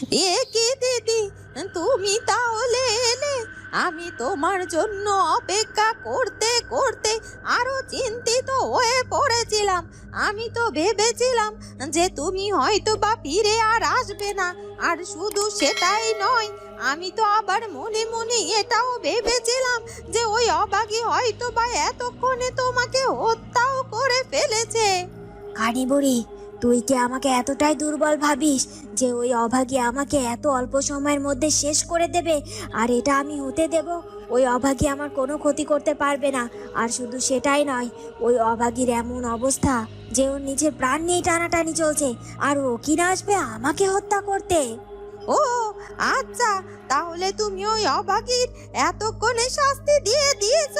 এ কি দিদি, তুমি তাহলে এলে। আমি তোমার জন্য অপেক্ষা করতে করতে আরও চিন্তিত হয়ে পড়েছিলাম। আমি তো ভেবেছিলাম যে তুমি হয়তো বা ফিরে আর আসবে না। আর শুধু সেটাই নয়, আমি তো আবার মনে মনে এটাও ভেবেছিলাম যে ওই অবাগী হয়তো বা এতক্ষণে তোমাকে হত্যাও করে ফেলেছে। কানি বুড়ি তুই কি আমাকে এতটাই দুর্বল ভাবিস যে ওই অভাগী আমাকে এত অল্প সময়ের মধ্যে শেষ করে দেবে? আর এটা আমি হতে দেব? ওই অভাগী আমার কোনো ক্ষতি করতে পারবে না। আর শুধু সেটাই নয়, ওই অভাগীর এমন অবস্থা যে ওর নিজের প্রাণ নিয়ে টানাটানি চলছে। আর ও কিনা আসবে আমাকে হত্যা করতে? ও আচ্ছা তাহলে তুমি ওই অভাগীর এতক্ষণে শাস্তি দিয়ে দিয়েছ।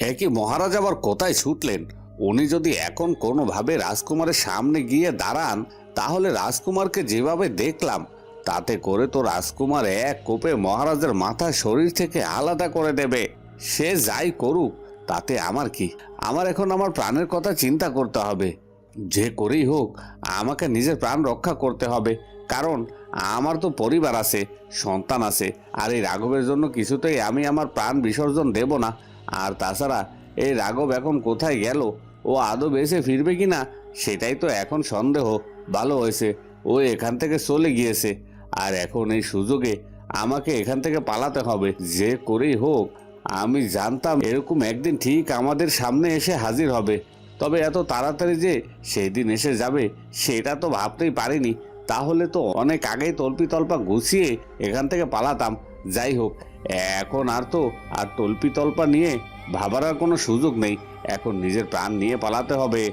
একই মহারাজ আবার কোথায় ছুটলেন? উনি যদি এখন কোনোভাবে রাজকুমারের সামনে গিয়ে দাঁড়ান, তাহলে রাজকুমারকে যেভাবে দেখলাম, তাতে করে তো রাজকুমার এক কোপে মহারাজের মাথা শরীর থেকে আলাদা করে দেবে। সে যাই করুক, তাতে আমার কি? আমার এখন আমার প্রাণের কথা চিন্তা করতে হবে। যে করেই হোক, আমাকে নিজের প্রাণ রক্ষা করতে হবে। কারণ আমার তো পরিবার আছে, সন্তান আছে, আর এই রাঘবের জন্য কিছুতেই আমি আমার প্রাণ বিসর্জন দেব না। আর তাছাড়া এই রাঘব এখন কোথায় গেল? ও আদৌ বেঁচে ফিরবে কি না সেটাই তো এখন সন্দেহ। ভালো হয়েছে। ও এখান থেকে চলে গিয়েছে। আর এখন এই সুযোগে আমাকে এখান থেকে পালাতে হবে, যে করেই হোক। আমি জানতাম এরকম একদিন ঠিক আমাদের সামনে এসে হাজির হবে। তবে এত তাড়াতাড়ি যে সেই দিন এসে যাবে, সেটা তো ভাবতেই পারিনি। তাহলে তো অনেক আগেই তল্পি তল্পা গুছিয়ে এখান থেকে পালাতাম। যাই হোক এখন আর তো, আর তল্পি তল্পা নিয়ে ভাবার আর কোনো সুযোগ নেই। এখন নিজের প্রাণ নিয়ে পালাতে হবে।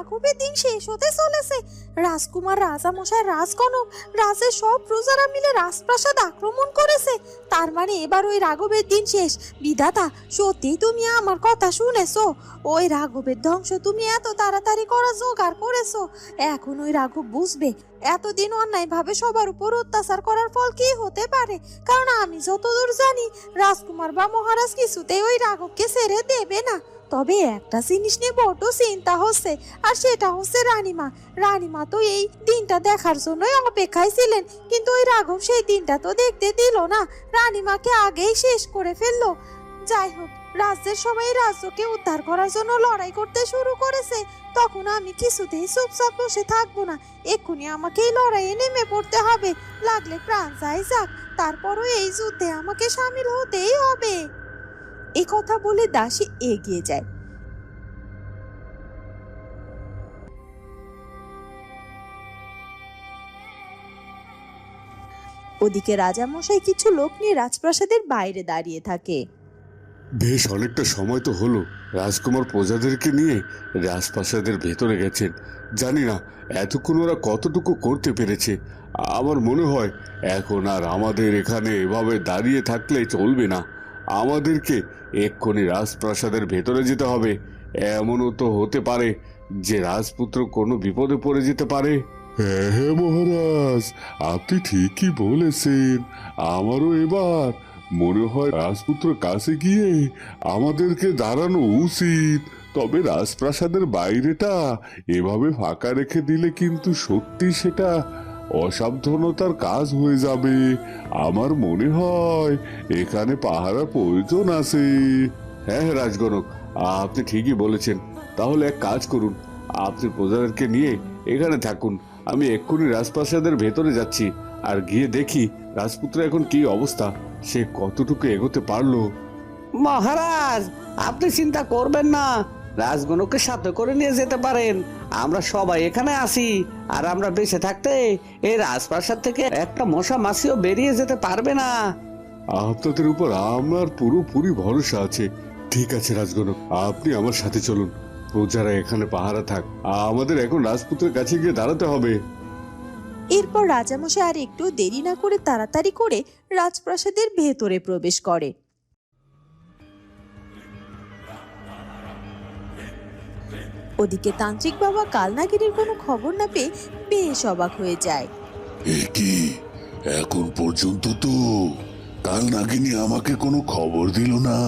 রাঘবের দিন শেষ হতে চলেছে। রাজকুমার, রাজামশাই রাজকনক রাজের সব প্রজারা মিলে রাজপ্রাসাদ আক্রমণ করেছে। তার মানে এবার ওই রাঘবের দিন শেষ। বিধাতা সত্যি তুমি আমার কথা শুনেছো? ওই রাঘবের ধ্বংস তুমি এত তাড়াতাড়ি করা জোগাড় করেছ। এখন ওই রাঘব বুঝবে, এতদিন অন্যায়ভাবে সবার উপর অত্যাচার করার ফল কি হতে পারে? কারণ আমি যতদূর জানি, রাজকুমার বা মহারাজ কিছুতেই ওই রাঘবকে ছেড়ে দেবে না। তবে একটা জিনিস নিয়ে বড্ড চিন্তা হচ্ছে, আর সেটা হচ্ছে রানীমা। রানীমা তো এই দিনটা দেখার জন্যই অপেক্ষায় ছিলেন, কিন্তু ওই রাঘব সেই দিনটা তো দেখতে দিল না। রানীমাকে আগেই শেষ করে ফেলল। যাই হোক, রাজ্যের সবাই রাজ্যকে উদ্ধার করার জন্য লড়াই করতে শুরু করেছে। তখন আমি কিছুতেই চুপচাপ বসে থাকব না। এক্ষুনি আমাকে এই লড়াইয়ে নেমে পড়তে হবে। লাগলে প্রাণ যাই যাক, তারপরও এই যুদ্ধে আমাকে সামিল হতেই হবে। এ কথা বলে দাসী এগিয়ে যায়। ওদিকে রাজামশাই কিছু লোক নিয়ে রাজপ্রাসাদের বাইরে দাঁড়িয়ে থাকে। বেশ অনেকটা সময় তো হলো, রাজকুমার প্রজাদেরকে নিয়ে রাজপ্রাসাদের ভেতরে গেছেন। জানি না, এতক্ষণ ওরা কতটুকু করতে পেরেছে। আমার মনে হয় এখন আর আমাদের এখানে এভাবে দাঁড়িয়ে থাকলে চলবে না। আমাদেরকে এক্ষুনি রাজপ্রাসাদের ভেতরে যেতে হবে। এমনও তো হতে পারে যে রাজপুত্র কোনো বিপদে পড়ে যেতে পারে। হ্যাঁ হ্যাঁ মহারাজ, আপনি ঠিকই বলেছেন। আমারও এবার মনে হয় রাজপুত্র কাছে গিয়ে আমাদেরকে দাঁড়ানো উচিত। তবে রাজপ্রাসাদের বাইরেটা এভাবে ফাঁকা রেখে দিলে কিন্তু সত্যি সেটা অসাবধানতার কাজ হয়ে যাবে। আমার মনে হয় এখানে পাহারা প্রয়োজন আছে। হ্যাঁ হ্যাঁ রাজগণক, আপনি ঠিকই বলেছেন। তাহলে এক কাজ করুন, আপনি প্রজাদেরকে নিয়ে এখানে থাকুন। আমি এক্ষুনি রাজপ্রাসাদের ভেতরে যাচ্ছি আর গিয়ে দেখি রাজপুত্র এখন কি অবস্থা। সে কতটুকু এগোতে পারল? মহারাজ, আপনি চিন্তা করবেন না। রাজগণকে সাথে করে নিয়ে যেতে পারেন। আমরা সবাই এখানে আসি আর আমরা বেঁচে থাকতে এই রাজপ্রাসাদ থেকে একটা মশা মাছিও বেরিয়ে যেতে পারবে না। আপনাদের উপর আমার পুরোপুরি ভরসা আছে। ঠিক আছে রাজগণক আপনি আমার সাথে চলুন। প্রজারা এখানে পাহারা থাক আমাদের এখন রাজপুত্রের কাছে গিয়ে দাঁড়াতে হবে। এরপর রাজামশাই আর একটু দেরি না করে তাড়াতাড়ি করে রাজপ্রাসাদের ভেতরে প্রবেশ করে। ওদিকে তান্ত্রিক বাবা কালনাগিনীর কোনো খবর না পেয়ে বেশ অবাক হয়ে যায়। এ কি? এখন পর্যন্ত তো কাল নাগিনী আমাকে কোনো খবর দিল না।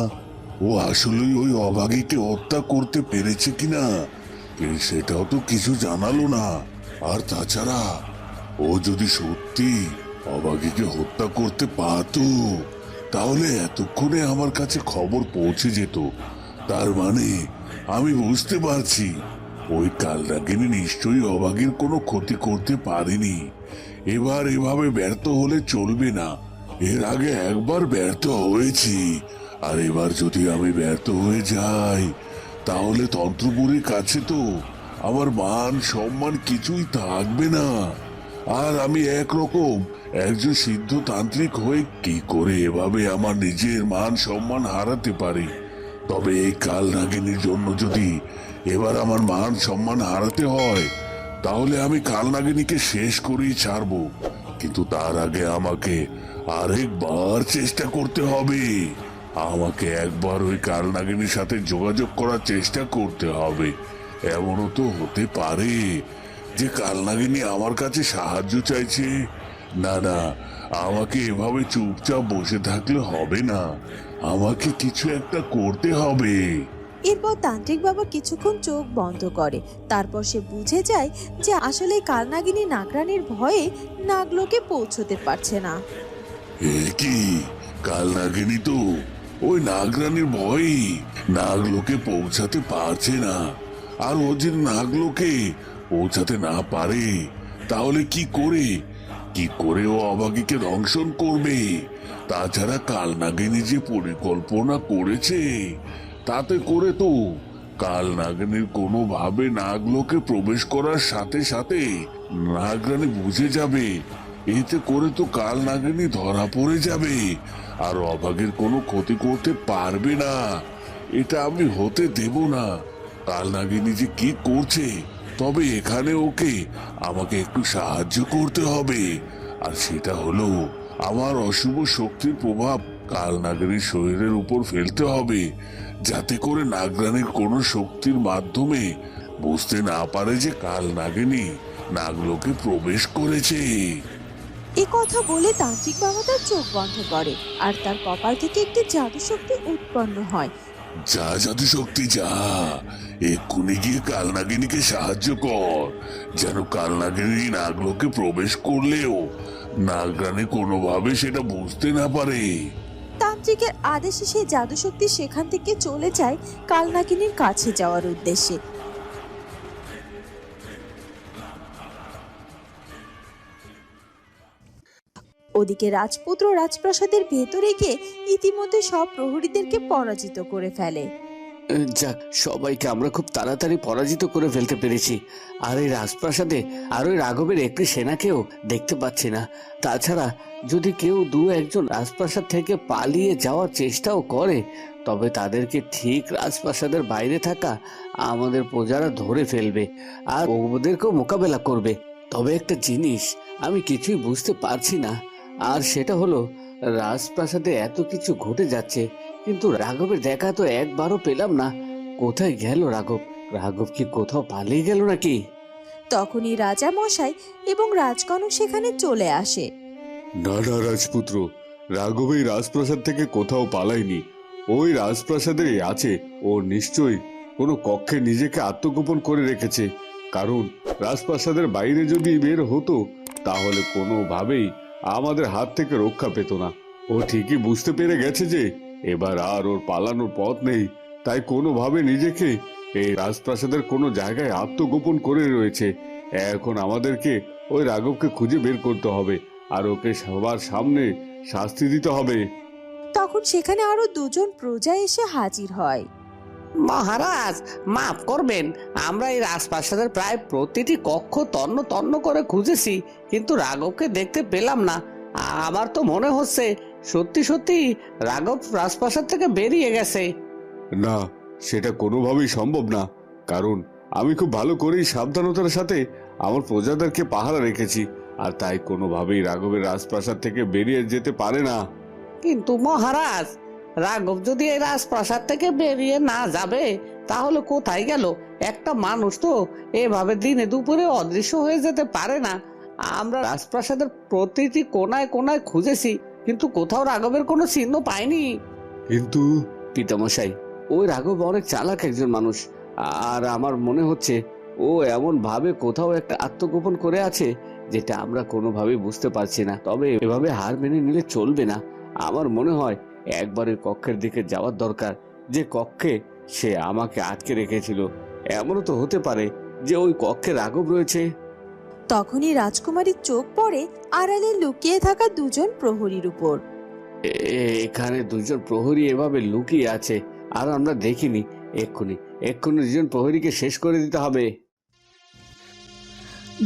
ও আসলেই ওই অভাগীকে হত্যা করতে পেরেছে কিনা সেটাও তো কিছু জানালো না। আর তাছাড়া, ও যদি সত্যি অভাগীকে হত্যা করতে পারতো, তাহলে এতক্ষণে আমার কাছে খবর পৌঁছে যেত। তার মানে আমি বুঝতে পারছি। ওই কালনাগিনী নিশ্চয়ই অভাগীর কোনো ক্ষতি করতে পারেনি। এবার এভাবে ব্যর্থ হলে চলবে না। এর আগে একবার ব্যর্থ হয়েছি। আর এবার যদি আমি ব্যর্থ হয়ে যাই, তাহলে তন্ত্রপুরীর কাছে তো আমার মান, সম্মান কিছুই থাকবে না। আর আমি একরকম একজন সিদ্ধ তান্ত্রিক হয়ে কি করে এভাবে আমার নিজের মান, সম্মান হারাতে পারি? তবে এই কাল নাগিনীর জন্য যদি এবার আমার মান সম্মান হারাতে হয়, তাহলে আমি কাল নাগিনীকে শেষ করেই ছাড়বো। কিন্তু তার আগে আমাকে আরেকবার চেষ্টা করতে হবে। আমাকে একবার ওই কাল নাগিনীর সাথে যোগাযোগ করার চেষ্টা করতে হবে। এমনও তো হতে পারে যে কাল নাগিনী আমার কাছে সাহায্য চাইছে। না না আমাকে এভাবে চুপচাপ বসে থাকলে হবে না। আমাকে কিছু একটা করতে হবে। এরপর তান্ত্রিক বাবা কিছুক্ষণ চোখ বন্ধ করে। তারপর সে বুঝে যায় যে আসলে কালনাগিনী নাগরানির ভয়ে নাগলোকে পৌঁছতে পারছে না। এ কি? কাল নাগিনী তো ওই নাগরানির ভয়ই নাগলোকে পৌঁছাতে পারছে না। আর ও যে নাগলোকে পৌঁছাতে না পারে তাহলে কি করে কি করে ও অবাগীকে দংশন করবে? তাছাড়া কাল নাগিনী যে পরিকল্পনা করেছে, তাতে করে তো কাল নাগিনীর কোনোভাবে নাগলোকে প্রবেশ করার সাথে সাথে নাগরানী বুঝে যাবে। এতে করে তো কাল নাগিনী ধরা পড়ে যাবে আর অভাগের কোনো ক্ষতি করতে পারবে না। এটা আমি হতে দেব না। কাল নাগিনী যে কি করছে তবে এখানে ওকে আমাকে একটু সাহায্য করতে হবে। আর সেটা হলো, আমার অশুভ শক্তির প্রভাব কাল নাগিনীর শরীরের উপর ফেলতে হবে, যাতে করে নাগরানীর কোনো শক্তির মাধ্যমে বুঝতে না পারে যে কাল নাগিনী নাগলোকে প্রবেশ করেছে। এ কথা বলে তান্ত্রিক বাবা তার চোখ বন্ধ করে, আর তার কপাল থেকে একটি জাদু শক্তি উৎপন্ন হয়। যা জাদু শক্তি যা, এক্ষুনি গিয়ে কালনাগিনীকে সাহায্য কর। যেন কালনাগিনী নাগলোকে প্রবেশ করলেও নাগরানি কোনোভাবে সেটা বুঝতে না পারে। তান্ত্রিকের আদেশে সেই জাদুশক্তি সেখান থেকে চলে যায় কালনাগিনীর কাছে যাওয়ার উদ্দেশ্যে। ওদিকে রাজপুত্র রাজপ্রাসাদের ভেতরে গিয়ে ইতিমধ্যে সব প্রহরীদেরকে পরাজিত করে ফেলে। যাক সবাইকে আমরা খুব তাড়াতাড়ি পরাজিত করে ফেলতে পেরেছি। আর এই রাজপ্রাসাদে আর ওই রাঘবের একটি সেনাকেও দেখতে পাচ্ছি না। তাছাড়া যদি কেউ দু একজন রাজপ্রাসাদ থেকে পালিয়ে যাওয়ার চেষ্টাও করে, তবে তাদেরকে ঠিক রাজপ্রাসাদের বাইরে থাকা আমাদের প্রজারা ধরে ফেলবে আর ওদেরকেও মোকাবেলা করবে। তবে একটা জিনিস আমি কিছুই বুঝতে পারছি না। আর সেটা হলো রাজপ্রাসাদে এত কিছু ঘটে যাচ্ছে কিন্তু রাঘবের দেখা তো একবারও পেলাম না। কোথায় গেল রাঘব? রাঘব কি কোথাও পালিয়ে গেল নাকি? তখনই রাজা মশাই এবং রাজকনক সেখানে চলে আসে। না না রাজপুত্র রাঘব এই রাজপ্রাসাদ থেকে কোথাও পালায়নি। ওই রাজপ্রাসাদে আছে ও নিশ্চয়ই কোনো কক্ষে নিজেকে আত্মগোপন করে রেখেছে। কারণ রাজপ্রাসাদের বাইরে যদি বের হতো তাহলে কোনোভাবেই আমাদের হাত থেকে রক্ষা পেত না। ও ঠিকই বুঝতে পেরে গেছে যে এবার আর ওর পালানোর পথ নেই। তাই কোনোভাবে নিজেকে এই রাজপ্রাসাদের কোনো জায়গায় আত্মগোপন করে রয়েছে। এখন আমাদেরকে ওই রাঘবকে খুঁজে বের করতে হবে আর ওকে সবার সামনে শাস্তি দিতে হবে। তখন সেখানে আরও দুজন প্রজা এসে হাজির হয়। মহারাজ মাফ করবেন আমরা এই রাজপ্রাসাদের প্রায় প্রতিটি কক্ষ তন্ন তন্ন করে খুঁজেছি কিন্তু রাঘবকে দেখতে পেলাম না। আমার তো মনে হচ্ছে সত্যি সত্যি রাঘব রাজপ্রাসাদ থেকে বেরিয়ে গেছে। না সেটা কোনোভাবেই সম্ভব না কারণ আমি খুব ভালো করেই সাবধানতার সাথে আমার প্রজাদেরকে পাহারা রেখেছি আর তাই কোনোভাবেই রাঘবের রাজপ্রাসাদ থেকে বেরিয়ে যেতে পারে না। কিন্তু মহারাজ রাঘব যদি এই রাজপ্রাসাদ থেকে বেরিয়ে না যাবে তাহলে কোথায় গেল? একটা মানুষ তো এভাবে দিনে দুপুরে অদৃশ্য হয়ে যেতে পারে না। আমরা রাজপ্রাসাদের প্রতিটি কোনায় কোনায় খুঁজেছি কিন্তু কোথাও রাঘবের কোনো চিহ্ন পাইনি। কিন্তু পিতামশাই ওই রাঘব অনেক চালাক একজন মানুষ। আর আমার মনে হচ্ছে ও এমন ভাবে কোথাও একটা আত্মগোপন করে আছে যেটা আমরা কোনোভাবেই বুঝতে পারছি না। তবে এভাবে হার মেনে নিলে চলবে না। আমার মনে হয় একবার ওই কক্ষের দিকে যাওয়ার দরকার। যে কক্ষে সে আমাকে আটকে রেখেছিল। এমনও তো হতে পারে যে ওই কক্ষে রাঘব রয়েছে। তখনই রাজকুমারীর চোখ পড়ে আড়ালে লুকিয়ে থাকা দুজন প্রহরীর উপর। এখানে দুজন প্রহরী এভাবে লুকিয়ে আছে আর আমরা দেখিনি। এক্ষুনি এক্ষুনি দুজন প্রহরীকে শেষ করে দিতে হবে।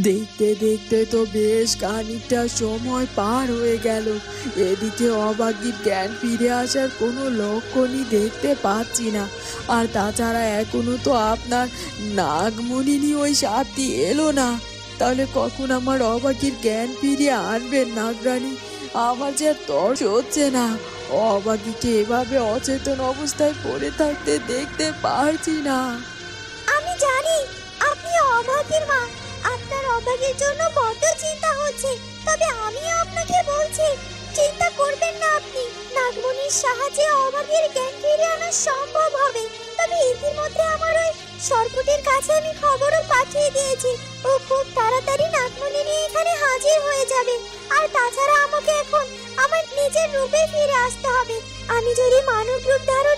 দেখতে দেখতে তো বেশ খানিকটা সময় পার হয়ে গেল। এদিকে অবাগির জ্ঞান ফিরে আসার কোনো লক্ষণই দেখতে পাচ্ছি না। আর তাছাড়া এখনও তো আপনার নাগমণিনী ওই সাপটি এলো না। তাহলে কখন আমার অবাগির জ্ঞান ফিরিয়ে আনবেন নাগরানী? আমার যে আর তর্স হচ্ছে না। অবাগিকে এভাবে অচেতন অবস্থায় পড়ে থাকতে দেখতে পারছি না। আমি জানি, আপনি অভাগীর মা। অভাগীর জন্য বড্ড চিন্তা হচ্ছে। তবে আমিও আপনাকে বলছি, চিন্তা করবেন না আপনি। নাগমণির সাহায্যে অভাগীর জ্ঞান ফিরে আনা সম্ভব হবে। তবে ইতিমধ্যে আমার ওই সর্পটির কাছে আমি খবরও পাঠিয়ে দিয়েছি। ও খুব তাড়াতাড়ি নাগমণি নিয়ে এখানে হাজির হয়ে যাবে। আর তাছাড়া আমাকে এখন আমার নিজের রূপে ফিরে আসতে হবে। আমি যদি মানব রূপ ধারণ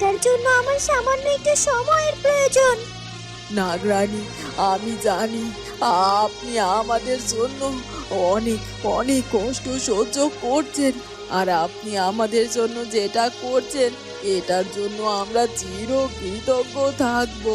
এটার জন্য আমার সামান্য একটু সময়ের প্রয়োজন। নাগরানী আমি জানি আপনি আমাদের জন্য অনেক অনেক কষ্ট সহ্য করছেন। আর আপনি আমাদের জন্য যেটা করছেন এটার জন্য আমরা চির কৃতজ্ঞ থাকব।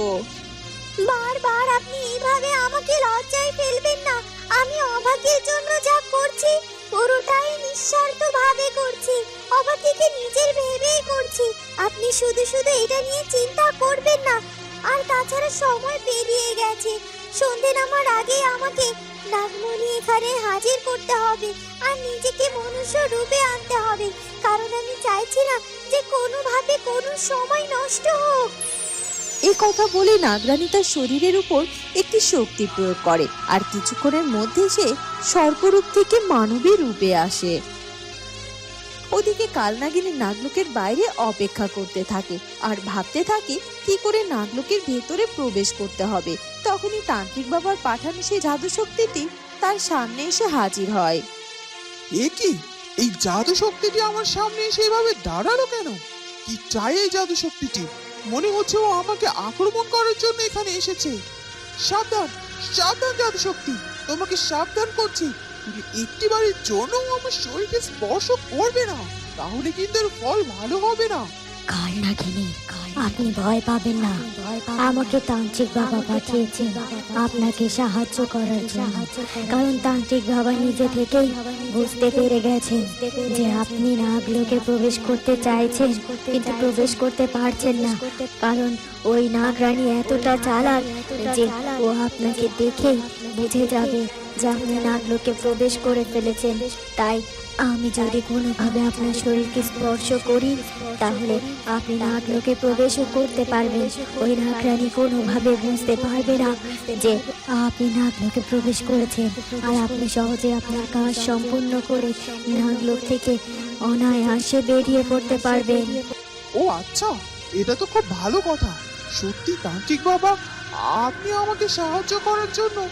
বারবার আপনি এইভাবে আমাকে লজ্জায় ফেলবেন না। আমি অভাগীর জন্য যা করছি, পুরোটাই নিঃস্বার্থ ভাবে করছি অভাগীকে নিজের ভেবেই করছি। আপনি শুধু শুধু এটা নিয়ে চিন্তা করবেন না। আর তাছাড়া সময় পেরিয়ে গেছে। সন্ধে নামার আগে আমাকে নাগমণি এখানে হাজির করতে হবে আর নিজেকে মনুষ্য রূপে আনতে হবে। কারণ আমি চাইছি না যে কোনোভাবে কোনো সময় নষ্ট হোক। এই কথা বলে নাগরানী তার শরীরের উপর একটি শক্তি প্রয়োগ করে, আর কিছুক্ষণের মধ্যে সে সর্পরূপ থেকে মানবী রূপে আসে। ওদিকে কালনাগিনী নাগলোকের বাইরে অপেক্ষা করতে থাকে, আর ভাবতে থাকে কি করে নাগলোকের ভেতরে প্রবেশ করতে হবে। তখনই তান্ত্রিক বাবার পাঠানো সেই জাদু শক্তিটি তার সামনে এসে হাজির হয়। এ কি? এই জাদু শক্তিটি আমার সামনে এসে এভাবে দাঁড়াল কেন? কি চাই এই জাদু শক্তিটি মনে হচ্ছে ও আমাকে আক্রমণ করার জন্য এখানে এসেছে। সাবধান সাবধান জাদু শক্তি, তোমাকে সাবধান করছি। তুমি একটিবারের জন্য আমার শরীরকে স্পর্শ করবে না, তাহলে কিন্তু ফল ভালো হবে না। কাল নাগিনী আপনি ভয় পাবেন না। আমাকে তান্ত্রিক বাবা পাঠিয়েছেন আপনাকে সাহায্য করার জন্য। কারণ তান্ত্রিক বাবা নিজে থেকেই বুঝতে পেরে গেছেন যে আপনি নাগলোকে প্রবেশ করতে চাইছেন কিন্তু প্রবেশ করতে পারছেন না। কারণ ওই নাগরানী এতটা চালাক যে ও আপনাকে দেখেই বুঝে যাবে যে আপনি নাগলোকে প্রবেশ করে ফেলেছেন। তাই আমি যদি কোনোভাবে আপনার শরীরকে স্পর্শ করি, তাহলে আপনি নাগলোকে প্রবেশও করতে পারবেন। ওই নাগরানী কোনোভাবে বুঝতে পারবে না যে আপনি নাগলোকে প্রবেশ করেছেন। আর আপনি সহজে আপনার কাজ সম্পূর্ণ করে নাগলোক থেকে অনায়াসে বেরিয়ে পড়তে পারবেন। ও আচ্ছা এটা তো খুব ভালো কথা। সত্যি তান্ত্রিক বাবা, আপনি আমাকে সাহায্য করার জন্য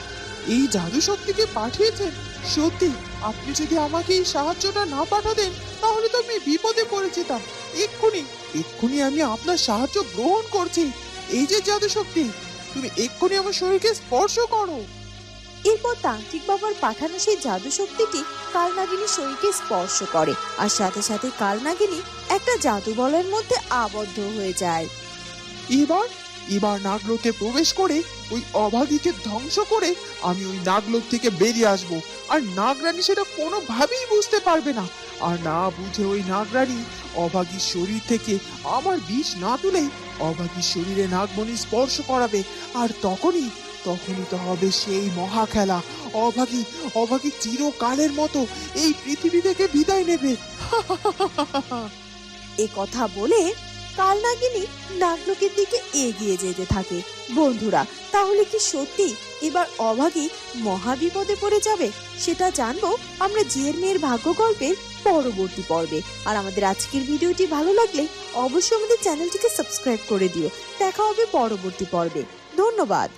এই জাদু শক্তিকে পাঠিয়েছেন। সত্যি আপনি যদি আমাকে এই সাহায্যটা না পাঠাতেন তাহলে তো আমি বিপদে পড়ে যেতাম এক্ষুনি এক্ষুনি আমি আপনার সাহায্য গ্রহণ করছি। এই যে জাদু শক্তি তুমি এক্ষুনি আমার শরীরকে স্পর্শ করো। এরপর তান্ত্রিক বাবার পাঠানো সেই জাদু শক্তিটি কালনাগিনীর শরীরকে স্পর্শ করে আর সাথে সাথে কালনাগিনী একটা জাদু বলের মধ্যে আবদ্ধ হয়ে যায়। এবার এবার নাগলোকে প্রবেশ করে ওই অভাগীকে ধ্বংস করে আমি ওই নাগলোক থেকে বেরিয়ে আসব। আর নাগরানী সেটা কোনোভাবেই বুঝতে পারবে না। আর না বুঝে ওই নাগরানী অভাগীর শরীর থেকে আমার বিষ না তুলেই অভাগীর শরীরে নাগমণি স্পর্শ করাবে। আর তখনই তখনই তো হবে সেই মহা খেলা অভাগী অভাগী চিরকালের মতো এই পৃথিবী থেকে বিদায় নেবে। এ কথা বলে কালনাগিনী নাগলোকের দিকে এগিয়ে যেতে থাকে। বন্ধুরা, তাহলে কি সত্যি এবার অভাগী মহাবিপদে পড়ে যাবে? সেটা জানব আমরা জিয়ের মেয়ের ভাগ্য গল্পের পরবর্তী পর্বে। আর আমাদের আজকের ভিডিওটি ভালো লাগলে অবশ্যই আমাদের চ্যানেলটিকে সাবস্ক্রাইব করে দিও। দেখা হবে পরবর্তী পর্বে। ধন্যবাদ।